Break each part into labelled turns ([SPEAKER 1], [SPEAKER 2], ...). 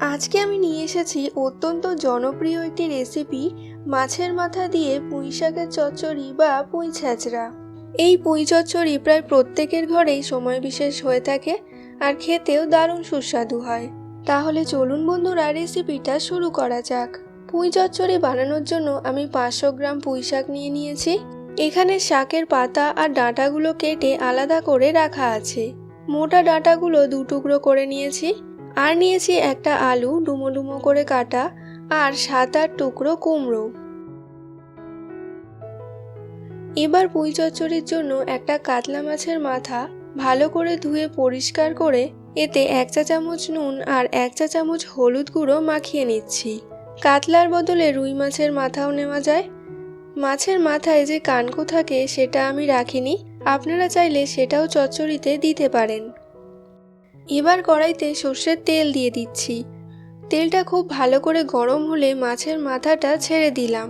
[SPEAKER 1] আজকে আমি নিয়ে এসেছি অত্যন্ত জনপ্রিয় একটি রেসিপি মাছের মাথা দিয়ে পুঁই শাকের চচ্চড়ি বা পুঁই ছ্যাঁচড়া এই পুঁই চচ্চড়ি প্রায় প্রত্যেকের ঘরেই সময় বিশেষ হয়ে থাকে আর খেতেও দারুণ সুস্বাদু হয়। তাহলে চলুন বন্ধুরা রেসিপিটা শুরু করা যাক। পুঁই চচ্চড়ি বানানোর জন্য আমি পাঁচশো গ্রাম পুঁই শাক নিয়ে নিয়েছি। এখানে শাকের পাতা আর ডাঁটাগুলো কেটে আলাদা করে রাখা আছে। মোটা ডাঁটাগুলো দু টুকরো করে নিয়েছি। আর নিয়েছি একটা আলু ডুমো ডুমো করে কাটা আর সাত আট টুকরো কুমড়ো। এবার পুঁই চচ্চড়ির জন্য একটা কাতলা মাছের মাথা ভালো করে ধুয়ে পরিষ্কার করে এতে এক চা চামচ নুন আর এক চা চামচ হলুদ গুঁড়ো মাখিয়ে নিচ্ছি। কাতলার বদলে রুই মাছের মাথাও নেওয়া যায়। মাছের মাথায় যে কানকো থাকে সেটা আমি রাখিনি। আপনারা চাইলে সেটাও চচ্চড়িতে দিতে পারেন। এবার কড়াইতে সর্ষের তেল দিয়ে দিচ্ছি। তেলটা খুব ভালো করে গরম হলে মাছের মাথাটা ছেড়ে দিলাম।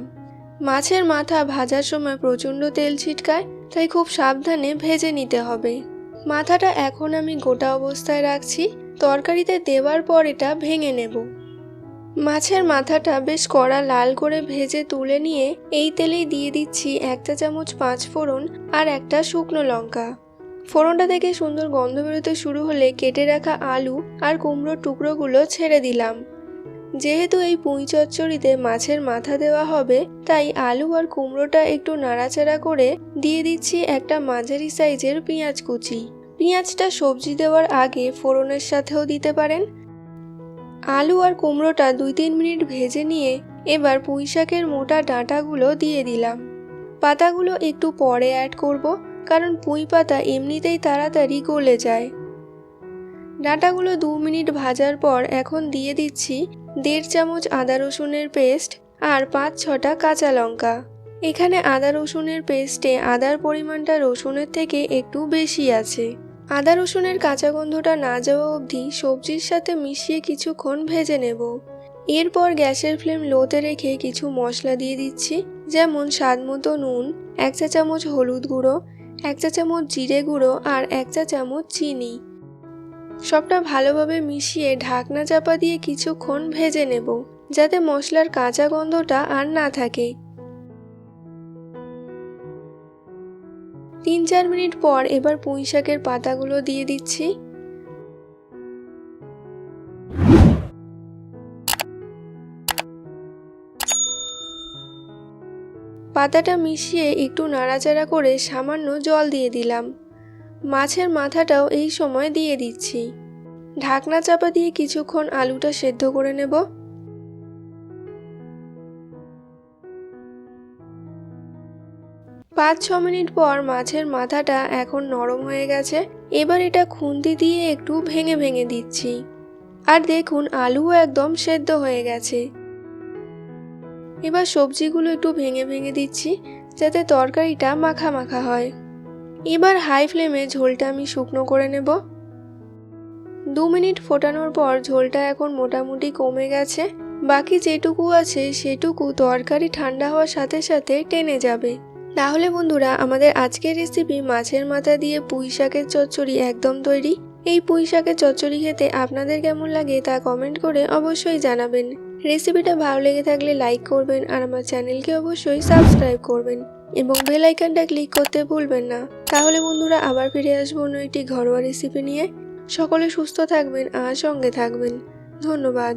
[SPEAKER 1] মাছের মাথা ভাজার সময় প্রচণ্ড তেল ছিটকায়, তাই খুব সাবধানে ভেজে নিতে হবে। মাথাটা এখন আমি গোটা অবস্থায় রাখছি, তরকারিতে দেওয়ার পর এটা ভেঙে নেব। মাছের মাথাটা বেশ কড়া লাল করে ভেজে তুলে নিয়ে এই তেলেই দিয়ে দিচ্ছি একটা চামচ পাঁচ ফোড়ন আর একটা শুকনো লঙ্কা। ফোড়নটা থেকে সুন্দর গন্ধ বেরোতে শুরু হলে কেটে রাখা আলু আর কুমড়োর টুকরোগুলো ছেড়ে দিলাম। যেহেতু এই পুঁই চচ্চড়িতে মাছের মাথা দেওয়া হবে, তাই আলু আর কুমড়োটা একটু নাড়াচাড়া করে দিয়ে দিচ্ছি একটা মাঝারি সাইজের পেঁয়াজ কুচি। পেঁয়াজটা সবজি দেওয়ার আগে ফোড়নের সাথেও দিতে পারেন। আলু আর কুমড়োটা দুই তিন মিনিট ভেজে নিয়ে এবার পুঁই শাকের মোটা ডাঁটাগুলো দিয়ে দিলাম। পাতাগুলো একটু পরে অ্যাড করব। কারণ পুঁই পাতা এমনিতেই তাড়াতাড়ি গলে যায়। ডাঁটাগুলো দু মিনিট ভাজার পর এখন দিয়ে দিচ্ছি দেড় চামচ আদা রসুনের পেস্ট আর পাঁচ ছটা কাঁচা লঙ্কা। এখানে আদা রসুনের পেস্টে আদার পরিমাণটা রসুনের থেকে একটু বেশি আছে। আদা রসুনের কাঁচা গন্ধটা না যাওয়া অবধি সবজির সাথে মিশিয়ে কিছুক্ষণ ভেজে নেব। এরপর গ্যাসের ফ্লেম লোতে রেখে কিছু মশলা দিয়ে দিচ্ছি, যেমন স্বাদ মতো নুন, এক চা চামচ হলুদ গুঁড়ো এক চা চামচ জিরে গুঁড়ো আর এক চা চামচ চিনি। সবটা ভালোভাবে মিশিয়ে ঢাকনা চাপা দিয়ে কিছুক্ষণ ভেজে নেব, যাতে মশলার কাঁচা গন্ধটা আর না থাকে। তিন চার মিনিট পর এবার পুঁই শাকের পাতাগুলো দিয়ে দিচ্ছি। পাতাটা মিশিয়ে একটু নাড়াচাড়া করে সামান্য জল দিয়ে দিলাম। মাছের মাথাটাও এই সময় দিয়ে দিচ্ছি। ঢাকনা চাপা দিয়ে কিছুক্ষণ আলুটা সেদ্ধ করে নেব। পাঁচ, ছ মিনিট পর মাছের মাথাটা এখন নরম হয়ে গেছে। এবার এটা খুন্তি দিয়ে একটু ভেঙে ভেঙে দিচ্ছি। আর দেখুন, আলুও একদম সেদ্ধ হয়ে গেছে। এবার সবজিগুলো একটু ভেঙে ভেঙে দিচ্ছি, যাতে তরকারিটা মাখা মাখা হয়। এবার হাই ফ্লেমে ঝোলটা আমি শুকনো করে নেব। দু মিনিট ফোটানোর পর ঝোলটা এখন মোটামুটি কমে গেছে। বাকি যেটুকু আছে সেটুকু তরকারি ঠান্ডা হওয়ার সাথে সাথে টেনে যাবে। তাহলে বন্ধুরা, আমাদের আজকের রেসিপি মাছের মাথা দিয়ে পুঁই শাকের চচ্চড়ি একদম তৈরি। এই পুঁই শাকের চচ্চড়ি খেতে আপনাদের কেমন লাগে তা কমেন্ট করে অবশ্যই জানাবেন। রেসিপিটা ভালো লেগে থাকলে লাইক করবেন আর আমার চ্যানেলকে অবশ্যই সাবস্ক্রাইব করবেন এবং বেল আইকনটা ক্লিক করতে ভুলবেন না। তাহলে বন্ধুরা আবার ফিরে আসব অন্য একটি ঘরোয়া রেসিপি নিয়ে। সকলে সুস্থ থাকবেন আর সঙ্গে থাকবেন। ধন্যবাদ।